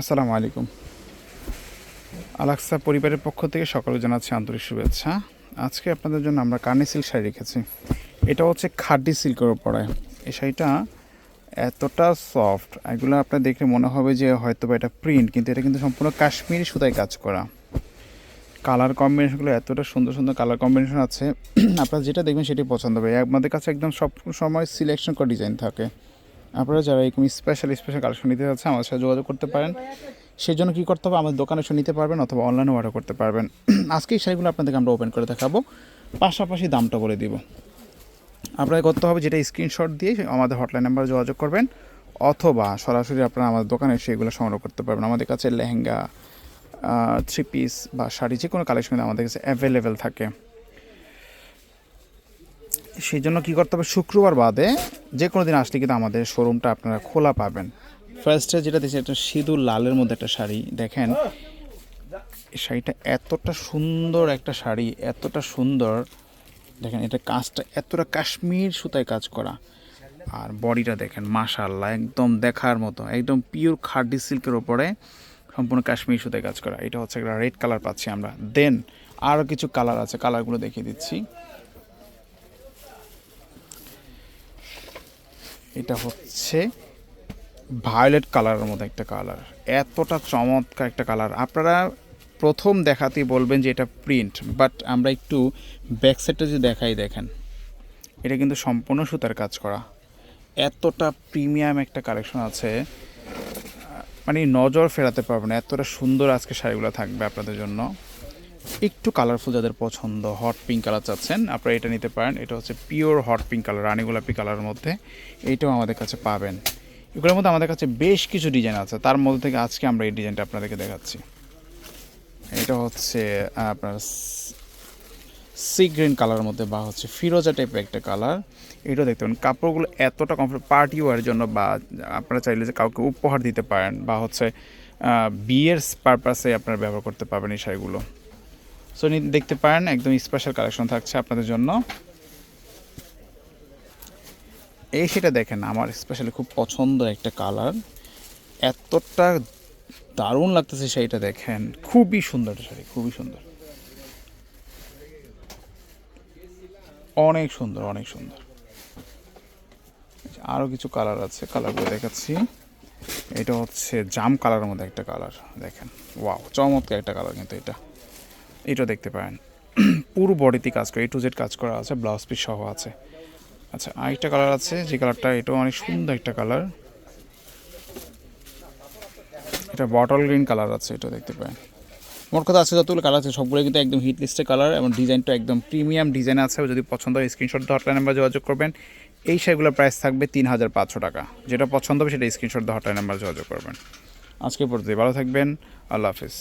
আসসালামু আলাইকুম। আলাক্সা পরিবারের পক্ষ থেকে সকলে জানাচ্ছি আন্তরিক শুভেচ্ছা। আজকে আপনাদের জন্য আমরা কার্নি সিল্ক শাড়ি রেখেছি। এটা হচ্ছে খাড্ডি সিল্কের ওপরে। এই শাড়িটা এতটা সফট, এগুলো আপনার দেখলে মনে হবে যে হয়তো বা এটা প্রিন্ট, কিন্তু এটা কিন্তু সম্পূর্ণ কাশ্মীরি সুতায় কাজ করা। কালার কম্বিনেশনগুলো এতটা সুন্দর সুন্দর কালার কম্বিনেশন আছে। আপনারা যেটা দেখবেন সেটাই পছন্দ হবে। আমাদের কাছে একদম সব সময় সিলেকশন করা ডিজাইন থাকে। আপনারা যারা এরকম স্পেশাল স্পেশাল কালেকশন নিতে যাচ্ছে আমাদের সাথে যোগাযোগ করতে পারেন। সেই জন্য কী করতে হবে? আমাদের দোকানে এসে নিতে পারবেন অথবা অনলাইনে অর্ডার করতে পারবেন। আজকে এই শাড়িগুলো আপনাদেরকে আমরা ওপেন করে দেখাবো। পাশাপাশি দামটা বলে দিব। আপনাদের করতে হবে যেটা স্ক্রিনশট দিয়ে আমাদের হটলাইন নাম্বারে যোগাযোগ করবেন, অথবা সরাসরি আপনারা আমাদের দোকানে এসে এগুলো সংগ্রহ করতে পারবেন। আমাদের কাছে লেহেঙ্গা থ্রি পিস বা শাড়ি যে কোনো কালেকশন আমাদের কাছে অ্যাভেলেবেল থাকে। সেই জন্য কী করতে হবে? শুক্রবার বাদে যে কোনো দিন আসলে কিন্তু আমাদের শোরুমটা আপনারা খোলা পাবেন। ফার্স্টে যেটা দিয়েছে একটা সিঁদুর লালের মধ্যে একটা শাড়ি, দেখেন। শাড়িটা এতটা সুন্দর একটা শাড়ি, এতটা সুন্দর। দেখেন, এটা কাজটা এতটা কাশ্মীর সুতায় কাজ করা। আর বডিটা দেখেন মাশাল্লাহ একদম দেখার মতো, একদম পিওর খাডি সিল্কের ওপরে সম্পূর্ণ কাশ্মীর সুতায় কাজ করা। এটা হচ্ছে একটা রেড কালার পাচ্ছি আমরা। দেন আরও কিছু কালার আছে কালারগুলো দেখিয়ে দিচ্ছি। এটা হচ্ছে ভায়োলেট কালারের মতো একটা কালার এতটা চমৎকার একটা কালার আপনারা প্রথম দেখাতেই বলবেন যে এটা প্রিন্ট বাট আমরা একটু ব্যাক সাইডটা যদি দেখাই দেখেন, এটা কিন্তু সম্পূর্ণ সুতার কাজ করা। এতটা প্রিমিয়াম একটা কালেকশন আছে। মানে নজর ফেরাতে পারবেন এতটা সুন্দর আজকে শাড়িগুলো থাকবে আপনাদের জন্য। একটু কালারফুল যাদের পছন্দ হট পিঙ্ক কালার চাচ্ছেন, আপনারা এটা নিতে পারেন। এটা হচ্ছে পিওর হট পিঙ্ক কালার রানী গোলাপি কালারের মধ্যে। এইটাও আমাদের কাছে পাবেন। এগুলোর মধ্যে আমাদের কাছে বেশ কিছু ডিজাইন আছে। তার মধ্যে থেকে আজকে আমরা এই ডিজাইনটা আপনাদেরকে দেখাচ্ছি। এটা হচ্ছে আপনার সি গ্রিন কালারের মধ্যে বা হচ্ছে ফিরোজা টাইপের একটা কালার এটাও দেখতে পারেন। কাপড়গুলো এতটা কমফোর্ট পার্টি ওয়ার জন্য বা আপনারা চাইলে যে কাউকে উপহার দিতে পারেন বা হচ্ছে বিয়ের পারপাসে আপনারা ব্যবহার করতে পারবেন এই শাড়িগুলো। সো নি- দেখতে পারেন, একদম স্পেশাল কালেকশন থাকছে আপনাদের জন্য। এই সেটা দেখেন, আমার স্পেশালি খুব পছন্দ একটা কালার এতটা দারুণ লাগতেছে সেইটা দেখেন। খুবই সুন্দর শাড়ি, খুবই সুন্দর। অনেক সুন্দর অনেক সুন্দর। আরও কিছু কালার আছে কালারগুলো দেখাচ্ছি। এটা হচ্ছে জাম কালারের মধ্যে একটা কালার দেখেন। ওয়াও চমৎকার একটা কালার কিন্তু এটা। এটা দেখতে পারেন। পুরো বডিতে কাজ করে এ টু জেড কাজ করা আছে ব্লাউজ পিস সহ আছে। আচ্ছা আরেকটা কালার আছে, যে কালারটা এটাও অনেক সুন্দর একটা কালার এটা বটল গ্রিন কালার আছে, এটা দেখতে পারেন। মোট কথা আছে, যতগুলো কালার আছে, সবগুলো কিন্তু একদম হিট লিস্টের কালার এবং ডিজাইনটা একদম প্রিমিয়াম ডিজাইন আছে। যদি পছন্দ হয় স্ক্রিনশট হটলাইন নাম্বার যোগাযোগ করবেন। এই শাড়িগুলোর প্রাইস থাকবে তিন হাজার পাঁচশো টাকা। যেটা পছন্দ হবে, সেটা স্ক্রিনশট হটলাইন নাম্বার যোগাযোগ করবেন। আজকে পর্যন্ত ভালো থাকবেন, আল্লাহ হাফিজ।